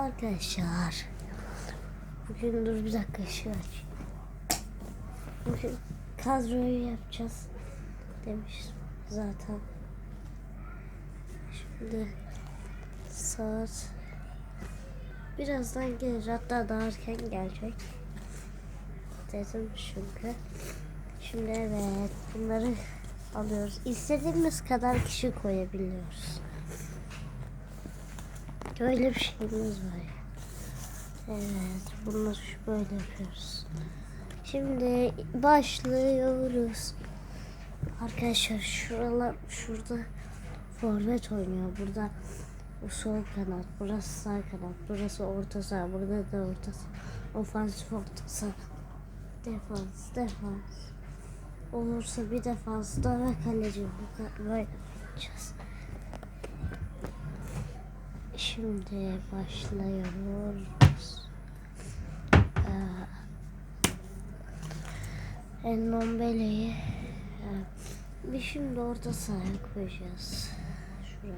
Arkadaşlar. Bugün dur bir dakika ışığı aç. Bugün kadroyu yapacağız. Demiştim zaten. Şimdi saat birazdan gelir. Hatta daha erken gelecek. Dedim çünkü. Şimdi evet bunları alıyoruz. İstediğimiz kadar kişi koyabiliyoruz. Böyle bir şeyimiz var. Evet, bunları böyle yapıyoruz. Şimdi başlıyoruz. Arkadaşlar şuralar şurada forvet oynuyor. Burada bu sol kanat, burası sağ kanat, burası orta saha, burada da orta saha. Ofansif orta saha. Defans, defans. Olursa bir defans da ve kaleci. Böyle yapacağız. Şimdi başlıyoruz. Ee, Endombele'yi e, bir şimdi orta sahaya koyacağız. Şuraya.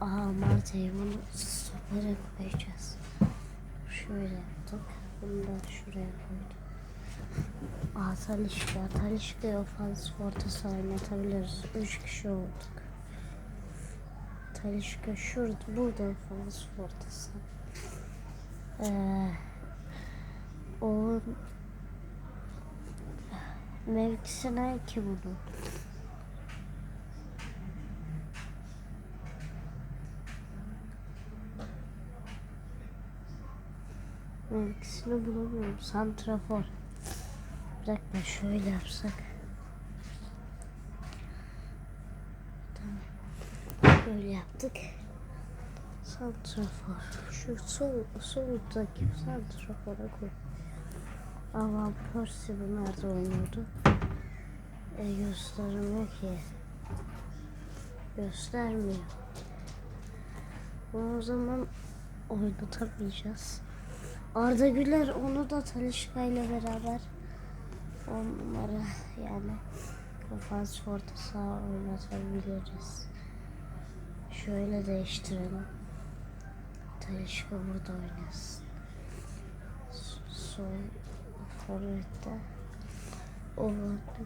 Aha Marta'yı bunu stopere koyacağız. Şöyle yaptık. Bunu da şuraya koyduk. Aa Talişka. Talişka'yı ofansif orta saha oynatabiliriz. Üç kişi olduk. Talişka şurada burada ofansif orta saha. Ee, o mevkisi ne ki bunun? Mevkisini bulamıyorum. Santrafor. Bir dakika şöyle yapsak. Böyle yaptık. Santrafor. Şu sol, soldaki santrafora koy. Ama Percy nerede oynuyordu? E, göstermiyor ki. Göstermiyor. O zaman oynatamayacağız. Arda Güler onu da Talişka ile beraber on numara yani ofansif orta saha oynatabiliriz. Şöyle değiştirelim. Talişka burada oynasın. Sol forvette. O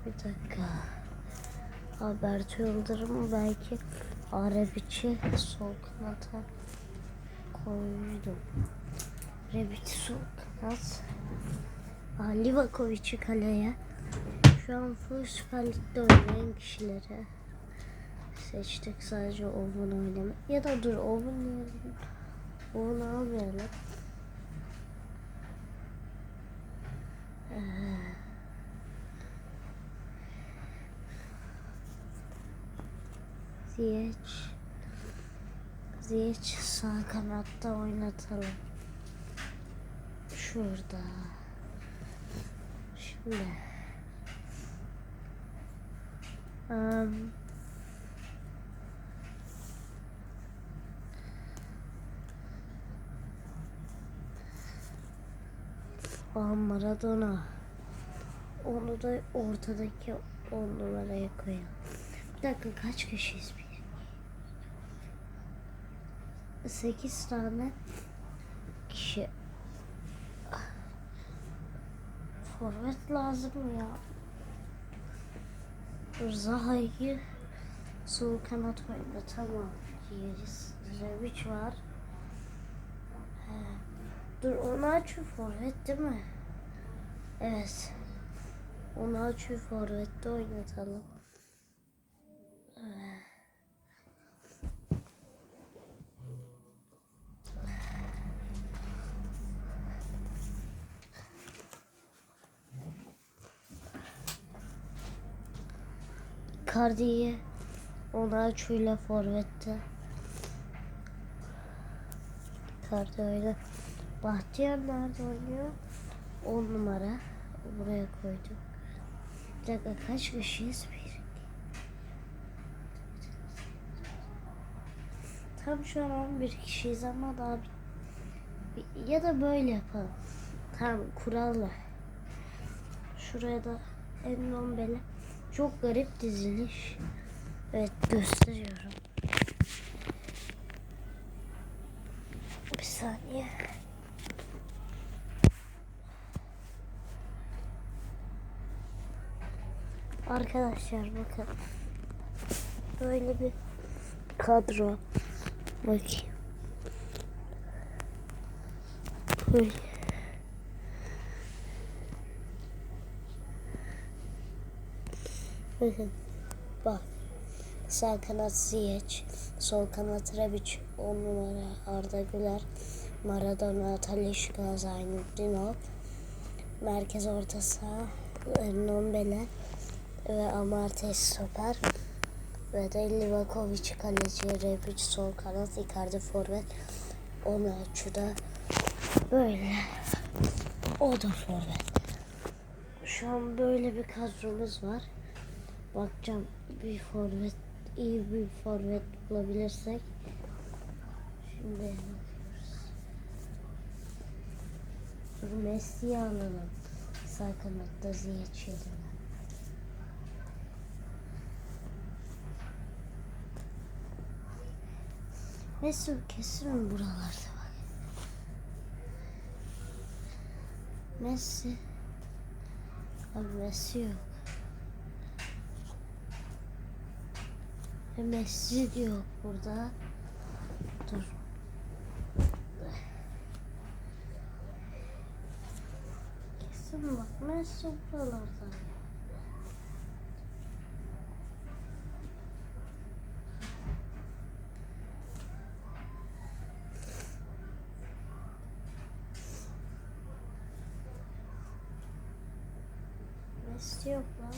bir dakika. Albert Yıldırım belki Arabiç'i sol kanata koydum. Rebic sol kanat. Livakovic'i kaleye. Şu an full Süper Lig'de oynayan kişileri seçtik. Sadece Oven oynama. Ya da dur Oven Oven almayalım. Ee, Ziyech Ziyech sağ kanatta oynatalım. Şurada. Şimdi. Um, Aa, Maradona. Onu da ortadaki on numaraya koyalım. Bir dakika kaç kişiyiz bir? 8 tane kişi. Forvet lazım ya. Zaha'yı sol kanat oynadı. Tamam. Yeriz. Rebic var. He. Dur onu açıyor forvet değil mi? Evet. Onu açıyor forvette oynatalım. Icardi'yi Onaçu'yla forvette. Icardi öyle. Bahtiyar nerede oynuyor? 10 numara. Buraya koydum. Bir dakika kaç kişiyiz? Bir. Tam şu an 11 kişiyiz ama daha bir, bir- ya da böyle yapalım. Tamam kurallar. Şuraya da en nombele. Çok garip diziliş. Evet gösteriyorum. saniye. Arkadaşlar bakın. Böyle bir kadro. Bakayım. Böyle. Bakın. Bak. Sağ kanat Ziyech, sol kanat Rebic, 10 numara Arda Güler, Maradona, Talişka, Zaynuddinov, merkez orta saha Nombele ve Amartey stoper ve de Livakovic kaleci, Rebic sol kanat, Icardi forvet, Onaçu da böyle. O da forvet. Şu an böyle bir kadromuz var. Bakacağım bir forvet, iyi bir forvet bulabilirsek. Şimdi bakıyoruz. Dur Messi'yi alalım. Sağ kanatta Ziyech. Messi kesin buralarda bak. Messi. Abi Messi yok. Ve Messi yok burada. Dur. Kesin bak Messi buralarda. Messi yok lan.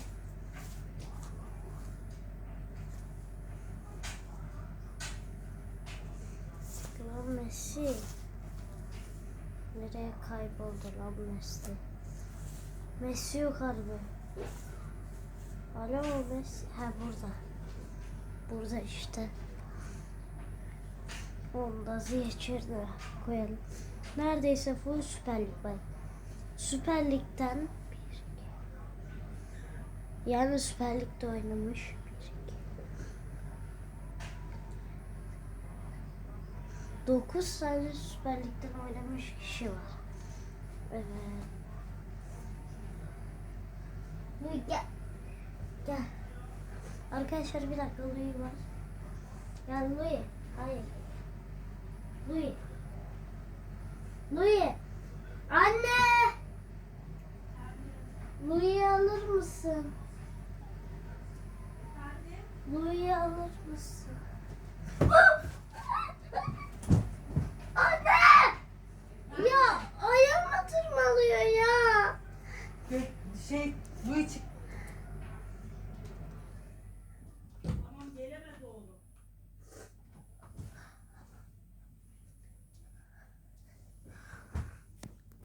Lan Messi. Nereye kayboldu lan Messi? Messi yok harbi. Alo Messi. Ha burada. Burada işte. Onu da Ziyech'e koyalım. Neredeyse full Süper Lig var. Süper Lig'den. Yani Süper Lig'de oynamış. Dokuz tane Süper Lig'den oynamış kişi var. Evet. Gel. Gel. Arkadaşlar bir dakika Louis var. Yani Louis. Hayır. Louis. Louis. Anne. Louis'i alır mısın? Buraya alır mısın?